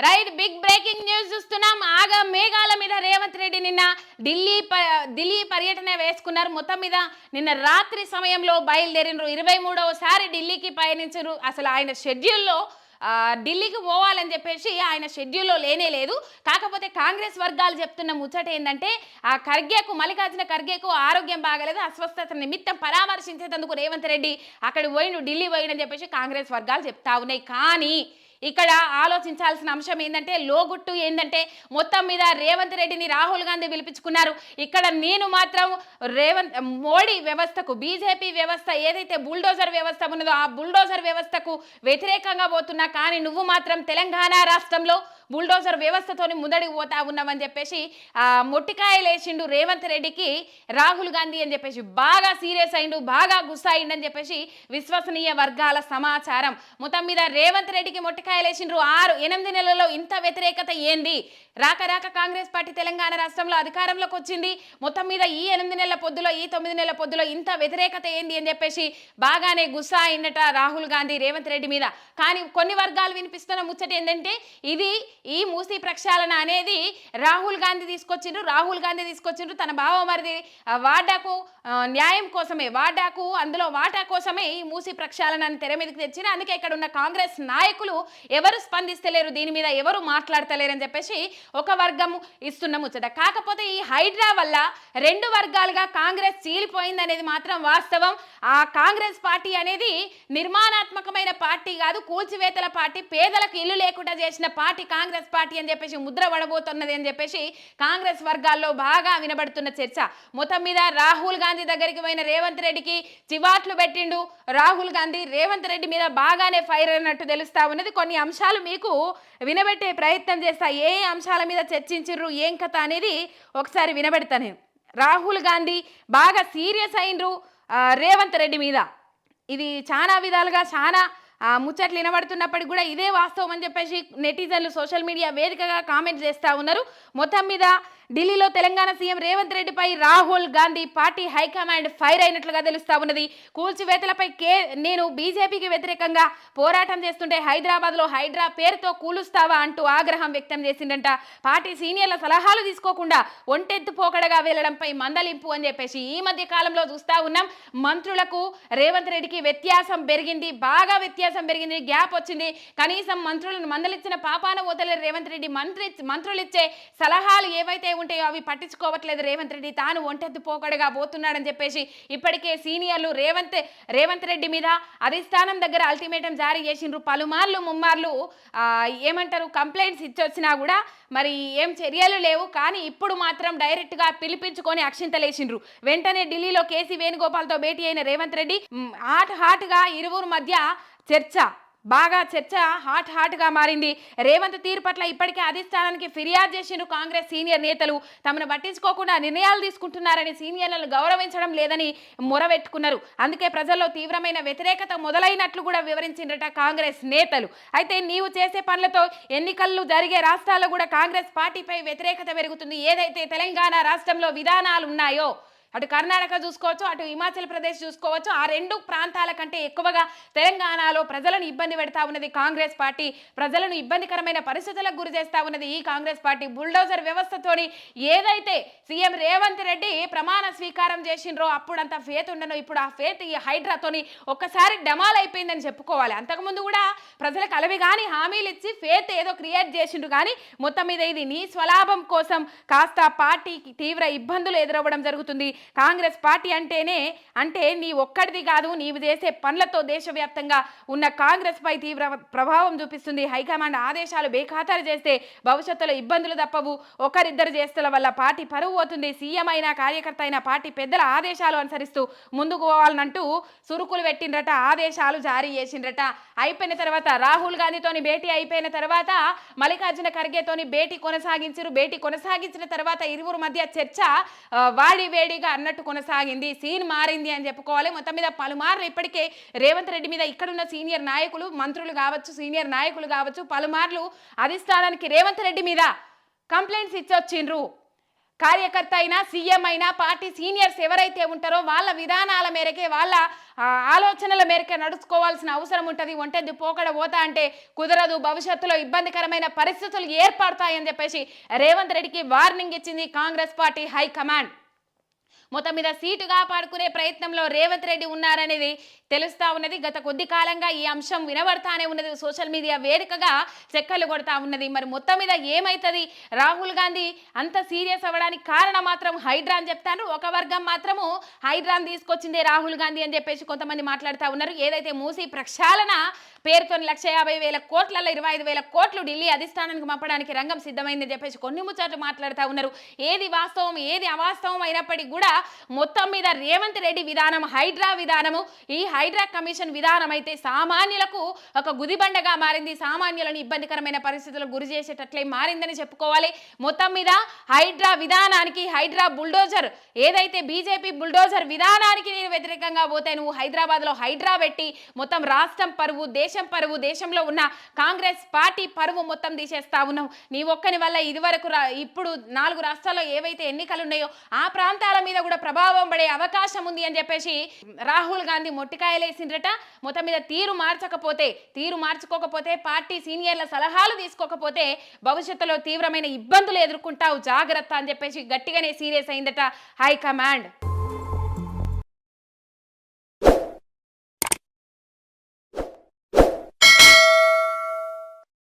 Right big breaking news చూస్తున్నాం. ఆగ మేఘాల మీద రేవంత్ రెడ్డి నిన్న ఢిల్లీ ప- ఢిల్లీ పర్యటన వేసుకున్నారు. మొత్తం మీద నిన్న రాత్రి సమయంలో బయలుదేరినరు. ఇరవై మూడవసారి ఢిల్లీకి పయనించరు. అసలు ఆయన షెడ్యూల్లో ఢిల్లీకి పోవాలని చెప్పేసి ఆయన షెడ్యూల్లో లేనే లేదు. కాకపోతే కాంగ్రెస్ వర్గాలు చెప్తున్న ముచ్చట ఏంటంటే ఆ ఖర్గేకు మల్లికార్జున ఖర్గేకు ఆరోగ్యం బాగలేదు. అస్వస్థత నిమిత్తం పరామర్శించేందుకు రేవంత్ రెడ్డి అక్కడ పోయిన ఢిల్లీ పోయినని చెప్పేసి కాంగ్రెస్ వర్గాలు చెప్తా ఉన్నాయి. కానీ ఇక్కడ ఆలోచించాల్సిన అంశం ఏంటంటే లోగుట్టు ఏంటంటే మొత్తం మీద రేవంత్ రెడ్డిని రాహుల్ గాంధీ పిలిపించుకున్నారు. ఇక్కడ నేను మాత్రం రేవంత్ మోడీ వ్యవస్థకు బీజేపీ వ్యవస్థ ఏదైతే బుల్డోజర్ వ్యవస్థ ఉన్నదో ఆ బుల్డోజర్ వ్యవస్థకు వ్యతిరేకంగా పోతున్నా కానీ నువ్వు మాత్రం తెలంగాణ రాష్ట్రంలో బుల్డోజర్ వ్యవస్థతోని ముందడికి పోతా ఉన్నామని చెప్పేసి ఆ, మొట్టికాయలేసిండు రేవంత్ రెడ్డికి రాహుల్ గాంధీ అని చెప్పేసి బాగా సీరియస్ అయిండు బాగా గుస్సా అయిండని చెప్పేసి విశ్వసనీయ వర్గాల సమాచారం. మొత్తం మీద రేవంత్ రెడ్డికి మొట్టికాయలేసిండ్రు ఆరు ఎనిమిది నెలల్లో ఇంత వ్యతిరేకత ఏంది? రాక రాక కాంగ్రెస్ పార్టీ తెలంగాణ రాష్ట్రంలో అధికారంలోకి వచ్చింది. మొత్తం మీద ఈ ఎనిమిది నెలల పొద్దులో ఈ తొమ్మిది నెలల పొద్దులో ఇంత వ్యతిరేకత ఏంది అని చెప్పేసి బాగానే గుస్సా అయినట రాహుల్ గాంధీ రేవంత్ రెడ్డి మీద. కానీ కొన్ని వర్గాలు వినిపిస్తున్న ముచ్చట ఏంటంటే ఇది ఈ మూసీ ప్రక్షాళన అనేది రాహుల్ గాంధీ తీసుకొచ్చిండ్రు రాహుల్ గాంధీ తీసుకొచ్చిండ్రు తన భావమరిది ఆ, వాడాకు న్యాయం కోసమే వాడాకు అందులో వాటా కోసమే ఈ మూసీ ప్రక్షాళనని తెర మీదకి తెచ్చిన. అందుకే ఇక్కడ ఉన్న కాంగ్రెస్ నాయకులు ఎవరు స్పందిస్తలేరు దీని మీద ఎవరు మాట్లాడతలేరు అని చెప్పేసి ఒక వర్గం ఇస్తున్న ముచ్చట. కాకపోతే ఈ హైడ్రా వల్ల రెండు వర్గాలుగా కాంగ్రెస్ చీలిపోయింది అనేది మాత్రం వాస్తవం. ఆ కాంగ్రెస్ పార్టీ అనేది నిర్మాణాత్మకమైన పార్టీ కాదు కూల్చివేతల పార్టీ పేదలకు ఇల్లు లేకుండా చేసిన పార్టీ కాంగ్రెస్ పార్టీ అని చెప్పేసి ముద్ర పడబోతున్నది అని చెప్పేసి కాంగ్రెస్ వర్గాల్లో బాగా వినబడుతున్న చర్చ. మొత్తం మీద రాహుల్ గాంధీ దగ్గరికి పోయిన రేవంత్ రెడ్డికి చివాట్లు పెట్టిండు. రాహుల్ గాంధీ రేవంత్ రెడ్డి మీద బాగానే ఫైర్ అయినట్టు తెలుస్తా ఉన్నది. కొన్ని అంశాలు మీకు వినబెట్టే ప్రయత్నం చేస్తా. ఏ అంశాల మీద చర్చించిర్రు ఏం కథ అనేది ఒకసారి వినబెడతా నేను. రాహుల్ గాంధీ బాగా సీరియస్ అయినరు రేవంత్ రెడ్డి మీద. ఇది చాలా విధాలుగా చాలా ముచ్చట్లు వినబడుతున్నప్పటికి కూడా ఇదే వాస్తవం అని చెప్పేసి నెటిజన్లు సోషల్ మీడియా వేదికగా కామెంట్ చేస్తూ ఉన్నారు. మొత్తం మీద ఢిల్లీలో తెలంగాణ సీఎం రేవంత్ రెడ్డిపై Rahul Gandhi party high command fire అయినట్లుగా తెలుస్తా ఉన్నది. కూల్చివేతలపై కే నేను బీజేపీకి వ్యతిరేకంగా పోరాటం చేస్తుంటే హైదరాబాద్లో హైడ్రా పేరుతో కూలుస్తావా అంటూ ఆగ్రహం వ్యక్తం చేసిందంట. పార్టీ సీనియర్ల సలహాలు తీసుకోకుండా ఒంటెత్తు పోకడగా వెళ్ళడంపై మందలింపు అని చెప్పేసి ఈ మధ్య కాలంలో చూస్తా ఉన్నాం. మంత్రులకు రేవంత్ రెడ్డికి వ్యత్యాసం పెరిగింది. బాగా వ్యత్యాసం పెరిగింది గ్యాప్ వచ్చింది. కనీసం మంత్రులను మందలిచ్చిన పాపాన ఓతలేరు రేవంత్ రెడ్డి మంత్రి మంత్రులు ఇచ్చే సలహాలు ఏవైతే ఉంటాయో అవి పట్టించుకోవట్లేదు రేవంత్ రెడ్డి. తాను ఒంటెత్తు పోకడగా పోతున్నాడని చెప్పేసి ఇప్పటికే సీనియర్లు రేవంత్ రేవంత్ రెడ్డి మీద అధిష్టానం దగ్గర అల్టిమేటం జారీ చేసిండ్రు. పలుమార్లు ముమ్మార్లు ఏమంటారు కంప్లైంట్స్ ఇచ్చొచ్చినా కూడా మరి ఏం చర్యలు లేవు. కానీ ఇప్పుడు మాత్రం డైరెక్ట్గా పిలిపించుకొని అక్షింతలేసిండ్రు. వెంటనే ఢిల్లీలో కేసీ వేణుగోపాల్తో భేటీ అయిన రేవంత్ రెడ్డి హాట్ హాట్గా ఇరువురు మధ్య చర్చ. బాగా చర్చ హాట్ హాట్గా మారింది. రేవంత్ తీరు పట్ల ఇప్పటికే అధిష్టానానికి ఫిర్యాదు చేసిన కాంగ్రెస్ సీనియర్ నేతలు. తమను పట్టించుకోకుండా నిర్ణయాలు తీసుకుంటున్నారని సీనియర్లను గౌరవించడం లేదని మొరబెట్టుకున్నారు అందుకే ప్రజల్లో తీవ్రమైన వ్యతిరేకత మొదలైనట్లు కూడా వివరించిండ్రట కాంగ్రెస్ నేతలు. అయితే నీవు చేసే పనులతో ఎన్నికలు జరిగే రాష్ట్రాల్లో కూడా కాంగ్రెస్ పార్టీపై వ్యతిరేకత పెరుగుతుంది. ఏదైతే తెలంగాణ రాష్ట్రంలో విధానాలు ఉన్నాయో అటు కర్ణాటక చూసుకోవచ్చు అటు హిమాచల్ ప్రదేశ్ చూసుకోవచ్చు. ఆ రెండు ప్రాంతాల కంటే ఎక్కువగా తెలంగాణలో ప్రజలను ఇబ్బంది పెడతా ఉన్నది కాంగ్రెస్ పార్టీ. ప్రజలను ఇబ్బందికరమైన పరిస్థితులకు గురి చేస్తా ఉన్నది ఈ కాంగ్రెస్ పార్టీ. బుల్డోజర్ వ్యవస్థతోని ఏదైతే సీఎం రేవంత్ రెడ్డి ప్రమాణ స్వీకారం చేసిండ్రో అప్పుడంత ఫేత్ ఉండను. ఇప్పుడు ఆ ఫేత్ ఈ హైడ్రాతోని ఒక్కసారి డమాల్ అయిపోయిందని చెప్పుకోవాలి. అంతకుముందు కూడా ప్రజలకు అలవి కానీ హామీలు ఇచ్చి ఫేత్ ఏదో క్రియేట్ చేసిండ్రు కానీ మొత్తం మీద ఇది నీ స్వలాభం కోసం కాస్త పార్టీకి తీవ్ర ఇబ్బందులు ఎదురవ్వడం జరుగుతుంది. కాంగ్రెస్ పార్టీ అంటేనే అంటే నీ ఒక్కడిది కాదు నీవు చేసే పనులతో దేశవ్యాప్తంగా ఉన్న కాంగ్రెస్ పై తీవ్ర ప్రభావం చూపిస్తుంది. హైకమాండ్ ఆదేశాలు బేఖాతారు చేస్తే భవిష్యత్తులో ఇబ్బందులు తప్పవు. ఒకరిద్దరు చేస్తుల వల్ల పార్టీ పరువు అవుతుంది సీఎం అయినా కార్యకర్త అయినా పార్టీ పెద్దల ఆదేశాలు అనుసరిస్తూ ముందుకు పోవాలనంటూ సురుకులు పెట్టిండ్రట ఆదేశాలు జారీ చేసిండ్రట. అయిపోయిన తర్వాత రాహుల్ గాంధీతోని భేటీ అయిపోయిన తర్వాత మల్లికార్జున ఖర్గేతోని భేటీ కొనసాగించారు. భేటీ కొనసాగించిన తర్వాత ఇరువురు మధ్య చర్చ వాడి వేడిగా అన్నట్టు కొనసాగింది. సీన్ మారింది అని చెప్పుకోవాలి. మొత్తం మీద పలుమార్లు ఇప్పటికే రేవంత్ రెడ్డి మీద ఇక్కడున్న సీనియర్ నాయకులు మంత్రులు కావచ్చు సీనియర్ నాయకులు కావచ్చు పలుమార్లు అధిష్టానానికి రేవంత్ రెడ్డి మీద కంప్లైంట్స్ ఇచ్చొచ్చిండ్రు. కార్యకర్త అయినా సీఎం అయినా పార్టీ సీనియర్స్ ఎవరైతే ఉంటారో వాళ్ళ విధానాల మేరకే వాళ్ళ ఆలోచనల మేరకే నడుచుకోవాల్సిన అవసరం ఉంటుంది. ఒంటెద్దు పోకడ పోతా అంటే కుదరదు. భవిష్యత్తులో ఇబ్బందికరమైన పరిస్థితులు ఏర్పడతాయని చెప్పేసి రేవంత్ రెడ్డికి వార్నింగ్ ఇచ్చింది కాంగ్రెస్ పార్టీ హైకమాండ్. మొత్తం మీద సీటు కాపాడుకునే ప్రయత్నంలో రేవంత్ రెడ్డి ఉన్నారనేది తెలుస్తా ఉన్నది. గత కొద్ది కాలంగా ఈ అంశం వినబడతానే ఉన్నది. సోషల్ మీడియా వేడుకగా చెక్కలు కొడతా ఉన్నది. మరి మొత్తం మీద ఏమైతుంది? రాహుల్ గాంధీ అంత సీరియస్ అవ్వడానికి కారణం మాత్రం హైడ్రా అని చెప్తాను. ఒక వర్గం మాత్రము హైడ్రాన్ తీసుకొచ్చిందే రాహుల్ గాంధీ అని చెప్పేసి కొంతమంది మాట్లాడుతూ ఉన్నారు. ఏదైతే మూసి ప్రక్షాళన పేరుతో లక్ష యాభై వేల కోట్లలో ఇరవై ఐదు వేల కోట్లు ఢిల్లీ అధిష్టానానికి పంపడానికి రంగం సిద్ధమైందని చెప్పేసి కొన్ని ముచ్చట్లు మాట్లాడుతూ ఉన్నారు. ఏది వాస్తవం? ఏది అవాస్తవం? అయినప్పటికీ కూడా మొత్తం మీద రేవంత్ రెడ్డి విధానం హైడ్రా విధానము ఈ హైడ్రా కమిషన్ విధానం అయితే సామాన్యులకు ఒక గుదిబండగా మారింది. సామాన్యులను ఇబ్బందికరమైన పరిస్థితులకు గురి చేసేటట్లే మారిందని చెప్పుకోవాలి. మొత్తం మీద హైడ్రా విధానానికి హైడ్రా బుల్డోజర్ ఏదైతే బీజేపీ బుల్డోజర్ విధానానికి నేను వ్యతిరేకంగా పోతే నువ్వు హైదరాబాద్లో హైడ్రా పెట్టి మొత్తం రాష్ట్రం పరువు దేశం పరువు దేశంలో ఉన్న కాంగ్రెస్ పార్టీ పరువు మొత్తం తీసేస్తా ఉన్నావు. నీ ఒక్కని వల్ల ఇదివరకు ఇప్పుడు నాలుగు రాష్ట్రాల్లో ఏవైతే ఎన్నికలు ఉన్నాయో ఆ ప్రాంతాల మీద కూడా ప్రభావం పడే అవకాశం ఉంది అని చెప్పేసి రాహుల్ గాంధీ మొట్టికాయలేసిండ్రట. మొత్తం మీద తీరు మార్చకపోతే తీరు మార్చుకోకపోతే పార్టీ సీనియర్ల సలహాలు తీసుకోకపోతే భవిష్యత్తులో తీవ్రమైన ఇబ్బందులు ఎదుర్కొంటావు జాగ్రత్త అని చెప్పేసి గట్టిగానే సీరియస్ అయిందట హైకమాండ్.